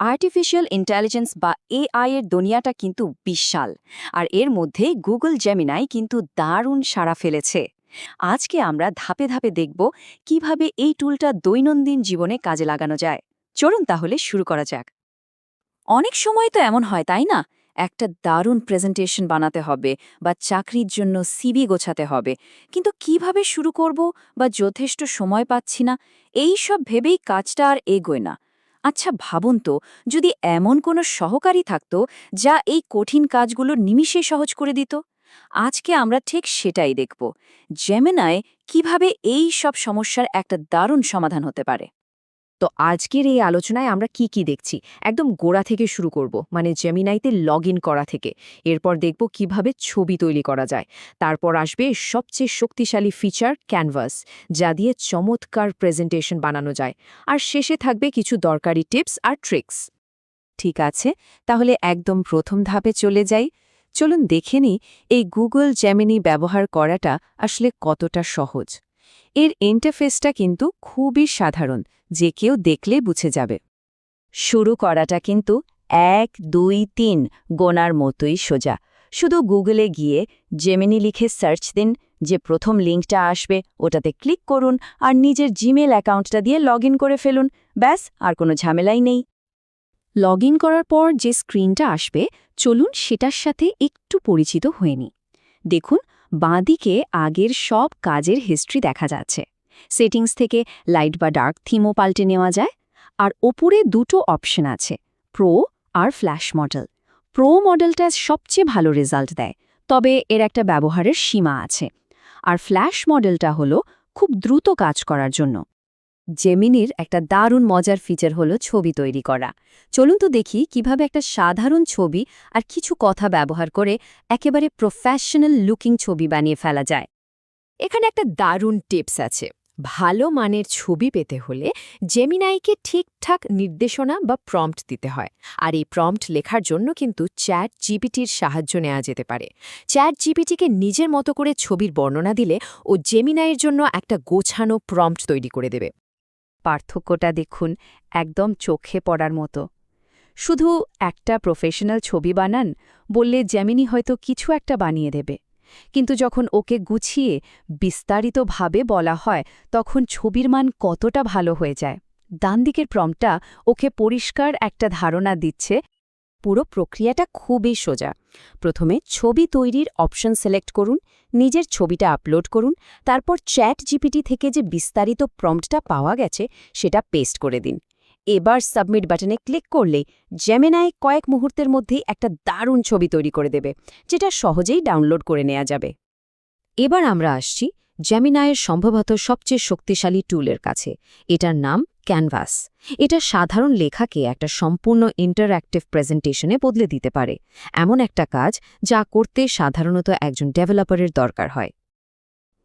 Artificial intelligence বা AI এর দুনিয়াটা কিন্তু বিশাল। আর এর মধ্যে গুগল জেমিনাই কিন্তু দারুণ সাড়া ফেলেছে। আজকে আমরা ধাপে ধাপে দেখব কীভাবে এই টুলটা দৈনন্দিন জীবনে কাজে লাগানো যায়। চলুন তাহলে শুরু করা যাক। অনেক সময় তো এমন হয়, তাই না? একটা দারুণ প্রেজেন্টেশন বানাতে হবে বা চাকরির জন্য সিবি গোছাতে হবে। কিন্তু কীভাবে শুরু করব বা যথেষ্ট সময় পাচ্ছি না, এই সব ভেবেই কাজটা আর এগোয় না। আচ্ছা ভাবুন তো, যদি এমন কোনো সহকারী থাকত যা এই কঠিন কাজগুলো নিমিষে সহজ করে দিত? আজকে আমরা ঠিক সেটাই দেখব। জেমেনায় কীভাবে এই সব সমস্যার একটা দারুণ সমাধান হতে পারে? তো আজকের এই আলোচনায় আমরা কি কি দেখছি? একদম গোড়া থেকে শুরু করব মানে জেমিনাইতে লগ করা থেকে। এরপর দেখব কীভাবে ছবি তৈরি করা যায়। তারপর আসবে সবচেয়ে শক্তিশালী ফিচার ক্যানভাস যা দিয়ে চমৎকার প্রেজেন্টেশন বানানো যায়। আর শেষে থাকবে কিছু দরকারি টিপস আর ট্রিক্স ঠিক আছে, তাহলে একদম প্রথম ধাপে চলে যাই। চলুন দেখে এই গুগল জেমিনি ব্যবহার করাটা আসলে কতটা সহজ। এর ইন্টারফেসটা কিন্তু খুবই সাধারণ, যে কেউ দেখলে বুঝে যাবে। শুরু করাটা কিন্তু এক, দুই, তিন গোনার মতোই সোজা। শুধু গুগলে গিয়ে জেমিনি লিখে সার্চ দিন, যে প্রথম লিঙ্কটা আসবে, ওটাতে ক্লিক করুন আর নিজের জিমেল অ্যাকাউন্টটা দিয়ে লগ করে ফেলুন। ব্যাস, আর কোনো ঝামেলাই নেই। লগ করার পর যে স্ক্রিনটা আসবে, চলুন সেটার সাথে একটু পরিচিত হয়ে দেখুন বাঁদিকে আগের সব কাজের হিস্ট্রি দেখা যাচ্ছে। সেটিংস থেকে লাইট বা ডার্ক থিমও পাল্টে নেওয়া যায়। আর ওপরে দুটো অপশন আছে প্রো আর ফ্ল্যাশ মডেল প্রো মডেলটা সবচেয়ে ভালো রেজাল্ট দেয়, তবে এর একটা ব্যবহারের সীমা আছে। আর ফ্ল্যাশ মডেলটা হলো খুব দ্রুত কাজ করার জন্য। জেমিনির একটা দারুণ মজার ফিচার হলো ছবি তৈরি করা। চলুন তো দেখি কীভাবে একটা সাধারণ ছবি আর কিছু কথা ব্যবহার করে একেবারে প্রফেশনাল লুকিং ছবি বানিয়ে ফেলা যায়। এখানে একটা দারুণ টিপস আছে। ভালো মানের ছবি পেতে হলে জেমিনাইকে ঠিকঠাক নির্দেশনা বা প্রম্পট দিতে হয়। আর এই প্রম্পট লেখার জন্য কিন্তু চ্যাট জিপিটির সাহায্য নেওয়া যেতে পারে। চ্যাট জিপিটিকে নিজের মতো করে ছবির বর্ণনা দিলে ও জেমিনাইয়ের জন্য একটা গোছানো প্রম্পট তৈরি করে দেবে। পার্থক্যটা দেখুন একদম চোখে পড়ার মতো। শুধু একটা প্রফেশনাল ছবি বানান, বললে জ্যামিনি হয়তো কিছু একটা বানিয়ে দেবে। কিন্তু যখন ওকে গুছিয়ে বিস্তারিতভাবে বলা হয়, তখন ছবির মান কতটা ভালো হয়ে যায়। ডান দিকের প্রমটা ওকে পরিষ্কার একটা ধারণা দিচ্ছে পুরো প্রক্রিয়াটা খুবই সোজা। প্রথমে ছবি তৈরির অপশন সিলেক্ট করুন, নিজের ছবিটা আপলোড করুন, তারপর চ্যাট জিপিটি থেকে যে বিস্তারিত প্রম্পটটা পাওয়া গেছে, সেটা পেস্ট করে দিন। এবার সাবমিট বাটনে ক্লিক করলে জেমেনায় কয়েক মুহূর্তের মধ্যেই একটা দারুণ ছবি তৈরি করে দেবে, যেটা সহজেই ডাউনলোড করে নেওয়া যাবে। এবার আমরা আসছি জ্যামিনায়ের সম্ভবত সবচেয়ে শক্তিশালী টুলের কাছে। এটার নাম ক্যানভাস। এটা সাধারণ লেখাকে একটা সম্পূর্ণ ইন্টারঅ্যাক্টিভ প্রেজেন্টেশনে বদলে দিতে পারে। এমন একটা কাজ যা করতে সাধারণত একজন ডেভেলপারের দরকার হয়।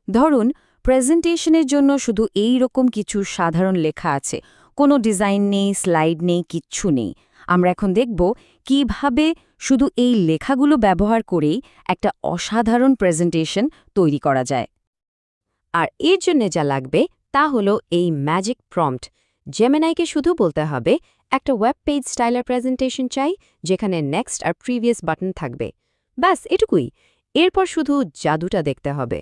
ধরুন প্রেজেন্টেশনের জন্য শুধু এই রকম কিছু সাধারণ লেখা আছে। কোনো ডিজাইন নেই স্লাইড নেই, কিচ্ছু নেই। আমরা এখন দেখব কীভাবে শুধু এই লেখাগুলো ব্যবহার করেই একটা অসাধারণ প্রেজেন্টেশন তৈরি করা যায়। আর এর জন্য যা লাগবে তা হলো এই ম্যাজিক প্রম্পট জেমেনাইকে শুধু বলতে হবে, একটা ওয়েব পেজ স্টাইলার প্রেজেন্টেশন চাই, যেখানে নেক্সট আর প্রিভিয়াস বাটন থাকবে। ব্যাস, এটুকুই। এরপর শুধু জাদুটা দেখতে হবে।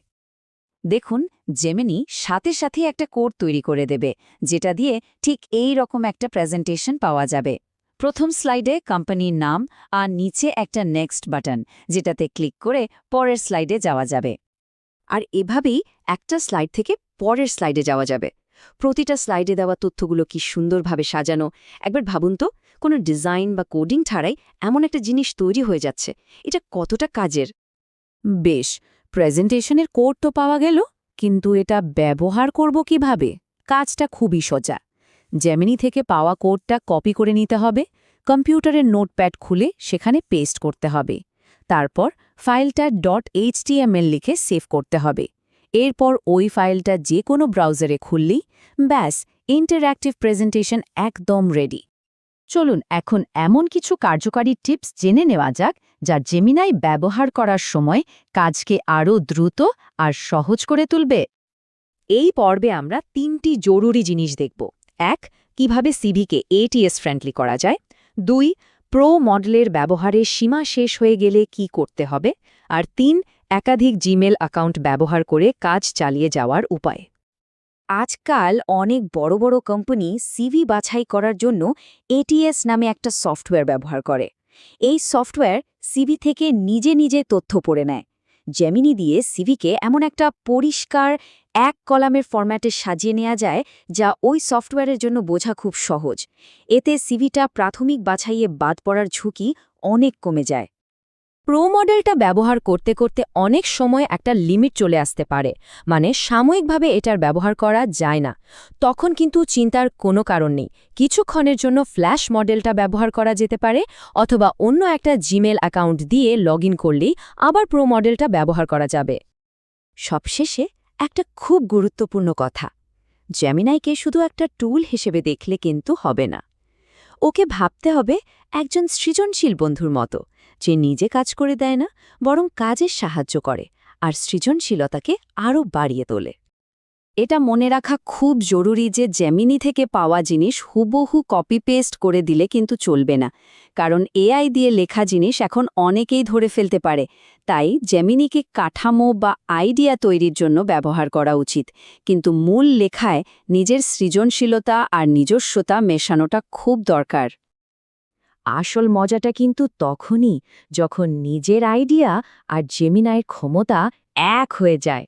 দেখুন জেমিনি সাথে সাথে একটা কোড তৈরি করে দেবে, যেটা দিয়ে ঠিক এই রকম একটা প্রেজেন্টেশন পাওয়া যাবে। প্রথম স্লাইডে কোম্পানির নাম আর নিচে একটা নেক্সট বাটন যেটাতে ক্লিক করে পরের স্লাইডে যাওয়া যাবে। আর এভাবেই একটা স্লাইড থেকে পরের স্লাইডে যাওয়া যাবে। প্রতিটা স্লাইডে দেওয়া তথ্যগুলো কি সুন্দরভাবে সাজানো? একবার ভাবুন তো, কোনো ডিজাইন বা কোডিং ছাড়াই এমন একটা জিনিস তৈরি হয়ে যাচ্ছে। এটা কতটা কাজের? বেশ, প্রেজেন্টেশনের কোড তো পাওয়া গেল, কিন্তু এটা ব্যবহার করব কীভাবে? কাজটা খুবই সোজা। জেমিনি থেকে পাওয়া কোডটা কপি করে নিতে হবে, কম্পিউটারের নোটপ্যাড খুলে সেখানে পেস্ট করতে হবে। তারপর ফাইলটা ডট এইচটিএমএল লিখে সেভ করতে হবে। এরপর ওই ফাইলটা যে কোনো ব্রাউজারে খুললেই ব্যাস ইন্টারঅ্যাক্টিভ প্রেজেন্টেশন একদম রেডি চলুন এখন এমন কিছু কার্যকারী টিপস জেনে নেওয়া যাক, যা জেমিনাই ব্যবহার করার সময় কাজকে আরও দ্রুত আর সহজ করে তুলবে। এই পর্বে আমরা তিনটি জরুরি জিনিস দেখব। এক, কীভাবে সিভিকে এটিএস ফ্রেন্ডলি করা যায়। দুই প্রো মডেলের ব্যবহারের সীমা শেষ হয়ে গেলে কি করতে হবে। আর তিন একাধিক জিমেল অ্যাকাউন্ট ব্যবহার করে কাজ চালিয়ে যাওয়ার উপায়। আজকাল অনেক বড় বড় কোম্পানি সিভি বাছাই করার জন্য এটিএস নামে একটা সফটওয়্যার ব্যবহার করে। এই সফটওয়্যার সিভি থেকে নিজে নিজে তথ্য পড়ে নেয়। জেমিনি দিয়ে সিভিকে এমন একটা পরিষ্কার এক কলামের ফরম্যাটে সাজিয়ে নেওয়া যায় যা ওই সফটওয়্যারের জন্য বোঝা খুব সহজ। এতে সিভিটা প্রাথমিক বাছাইয়ে বাদ পড়ার ঝুঁকি অনেক কমে যায়। প্রো মডেলটা ব্যবহার করতে করতে অনেক সময় একটা লিমিট চলে আসতে পারে। মানে সাময়িকভাবে এটার ব্যবহার করা যায় না। তখন কিন্তু চিন্তার কোনো কারণ নেই। কিছুক্ষণের জন্য ফ্ল্যাশ মডেলটা ব্যবহার করা যেতে পারে অথবা অন্য একটা জিমেল অ্যাকাউন্ট দিয়ে লগ ইন করলেই আবার প্রো মডেলটা ব্যবহার করা যাবে। সবশেষে একটা খুব গুরুত্বপূর্ণ কথা। জ্যামিনাইকে শুধু একটা টুল হিসেবে দেখলে কিন্তু হবে না। ওকে ভাবতে হবে একজন সৃজনশীল বন্ধুর মতো। যে নিজে কাজ করে দেয় না, বরং কাজের সাহায্য করে আর সৃজনশীলতাকে আরও বাড়িয়ে তোলে। এটা মনে রাখা খুব জরুরি যে জেমিনি থেকে পাওয়া জিনিস হুবহু কপি পেস্ট করে দিলে কিন্তু চলবে না, কারণ এআই দিয়ে লেখা জিনিস এখন অনেকেই ধরে ফেলতে পারে, তাই জেমিনিকে কাঠামো বা আইডিয়া তৈরির জন্য ব্যবহার করা উচিত, কিন্তু মূল লেখায় নিজের সৃজনশীলতা আর নিজস্বতা মেশানোটা খুব দরকার। আসল মজাটা কিন্তু তখনই যখন নিজের আইডিয়া আর জেমিনায়ের ক্ষমতা এক হয়ে যায়।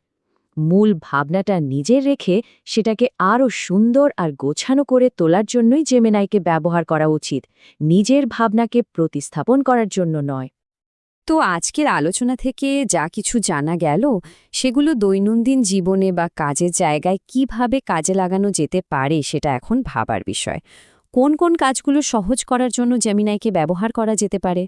মূল ভাবনাটা নিজের রেখে সেটাকে আরও সুন্দর আর গোছানো করে তোলার জন্যই জেমিনাইকে ব্যবহার করা উচিত, নিজের ভাবনাকে প্রতিস্থাপন করার জন্য নয়। তো আজকের আলোচনা থেকে যা কিছু জানা গেল, সেগুলো দৈনন্দিন জীবনে বা কাজের জায়গায় কীভাবে কাজে লাগানো যেতে পারে সেটা এখন ভাবার বিষয়। কোন কোন কাজগুলো সহজ করার জন্য জ্যামিনাইকে ব্যবহার করা যেতে পারে?